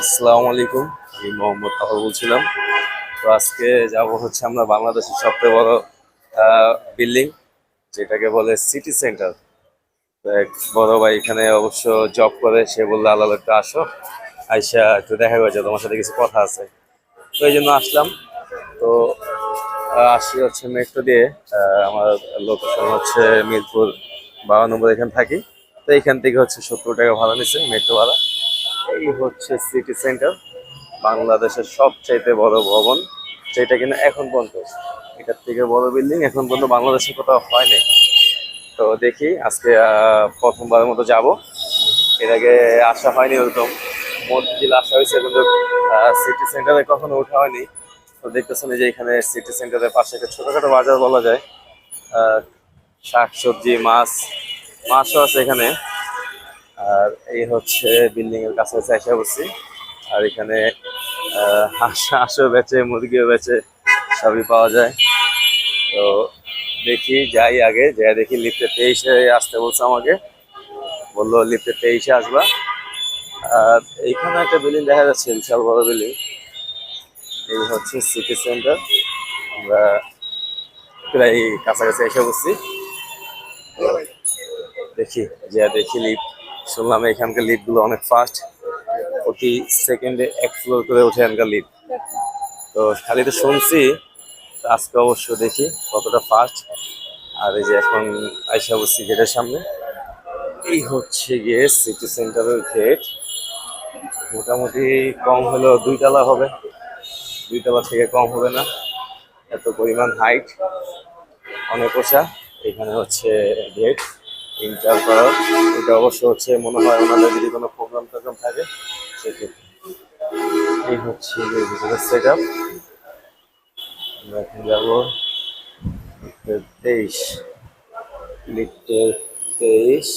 আসসালামু আলাইকুম। আমি মোহাম্মদ তাহর বলছিলাম। তো আজকে যাব হচ্ছে আমরা বাংলাদেশের সবচেয়ে বড় বিল্ডিং যেটাকে বলে সিটি সেন্টার বড় ভাই এখানে অবশ্য জব করে, সে বলল আলাদা একটু আসো। আইসা একটু দেখা হয়েছে তোমার সাথে কিছু কথা আছে। তো এই জন্য আসলাম। তো আসি হচ্ছে মেট্রো দিয়ে। আমার লোকেশন হচ্ছে মিরপুর বারো নম্বর এখানে থাকি। তো এখান থেকে হচ্ছে সত্তর টাকা ভাড়া নিচ্ছে মেট্রো ভাড়া। এই হচ্ছে সিটি সেন্টার বাংলাদেশের সবচাইতে বড় ভবন, যেটা কিনা এখন পর্যন্ত, এটার থেকে বড় বিল্ডিং এখন পর্যন্ত বাংলাদেশে কোথাও হয় নাই তো দেখি আজকে প্রথমবারের মতো যাব। এর আগে আসা হয়নি ওরকম মসজিদ আসা হয়েছে, কিন্তু সিটি সেন্টারে কখনো ওঠা হয়নি। তো দেখতেছেন যে এখানে সিটি সেন্টারের পাশে একটা ছোটখাটো বাজার বলা যায়। শাক সবজি মাছ, মাছও আছে এখানে। আর এই হচ্ছে বিল্ডিং এর কাছাকাছি এসে বসছি আর এখানে হাঁস, হাঁসও বেচে, মুরগিও বেচে, সবই পাওয়া যায়। তো দেখি, যাই আগে, যাই দেখি লিফটে তেইশে আসতে বলছে আমাকে। বলল লিফটে তেইশে আসবা। আর এইখানে একটা বিল্ডিং দেখা যাচ্ছে, বিশাল বড় বিল্ডিং এই হচ্ছে সিটি সেন্টার আমরা প্রায় কাছাকাছি এসে বসছি দেখি, যে দেখি লিফট শুনলাম এখানকার লিফটগুলো অনেক ফাস্ট প্রতি সেকেন্ডে এক ফ্লোর করে ওঠে এখানকার লিফট তো খালি তো শুনছি, আজকে অবশ্য দেখি কতটা ফাস্ট আর এই যে এখন আইসা বসছি গেটের সামনে। এই হচ্ছে গিয়ে সিটি সেন্টারের গেট মোটামুটি কম হলেও দুই তলা হবে। দুই তলা থেকে কম হবে না। এত পরিমাণ হাইট অনেক ওষা। এখানে হচ্ছে গেট ইন্টার করার এটা অবশ্য হচ্ছে মনে হয় ওনাদের যদি কোনো প্রোগ্রাম টোগ্রাম থাকে, সেক্ষেত্রে। এই হচ্ছে সেট আপ আমরা এখন যাব তেইশ লিফটের তেইশ।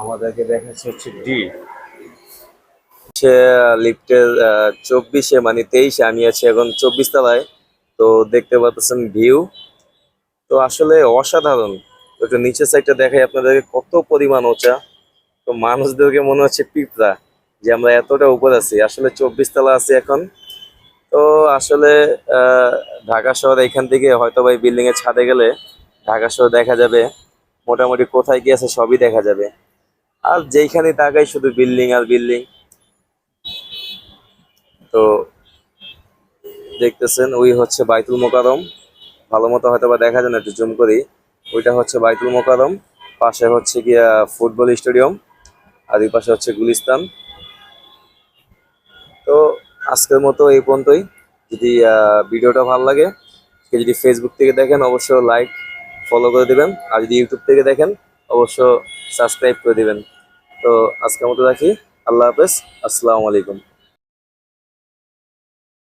আমাদেরকে দেখাচ্ছে হচ্ছে ডি হচ্ছে লিফটের চব্বিশে মানে তেইশে আমি আছি এখন চব্বিশ তলায়। তো দেখতে পাচ্ছেন ভিউ তো আসলে অসাধারণ। একটু নিচের সাইডটা দেখাই আপনাদেরকে কত পরিমাণ উঁচা তো মানুষদেরকে মনে হচ্ছে পিঁপড়া, যে আমরা এতটা উপর আছি। আসলে চব্বিশ তলা আছি এখন। তো আসলে ঢাকা শহর এখান থেকে হয়তো বা এই বিল্ডিং এর ছাদে গেলে ঢাকা শহর দেখা যাবে। মোটামুটি কোথায় কি আছে সবই দেখা যাবে। আর যেইখানে তাকাই শুধু বিল্ডিং আর বিল্ডিং তো দেখতেছেন, ওই হচ্ছে বাইতুল মোকারম ভালো মতো হয়তো বা দেখা যায় না, একটু জুম করি। ওইটা হচ্ছে বাইতুল মোকারম পাশে হচ্ছে গিয়া ফুটবল স্টেডিয়াম, আর এই পাশে হচ্ছে গুলিস্তান। তো আজকের মতো এই পর্যন্তই। যদি ভিডিওটা ভালো লাগে যদি ফেসবুক থেকে দেখেন অবশ্য লাইক ফলো করে দিবেন। আর যদি ইউটিউব থেকে দেখেন অবশ্য সাবস্ক্রাইব করে দিবেন। তো আজকের মতো রাখি। আল্লাহ হাফেজ। আসসালামু আলাইকুম।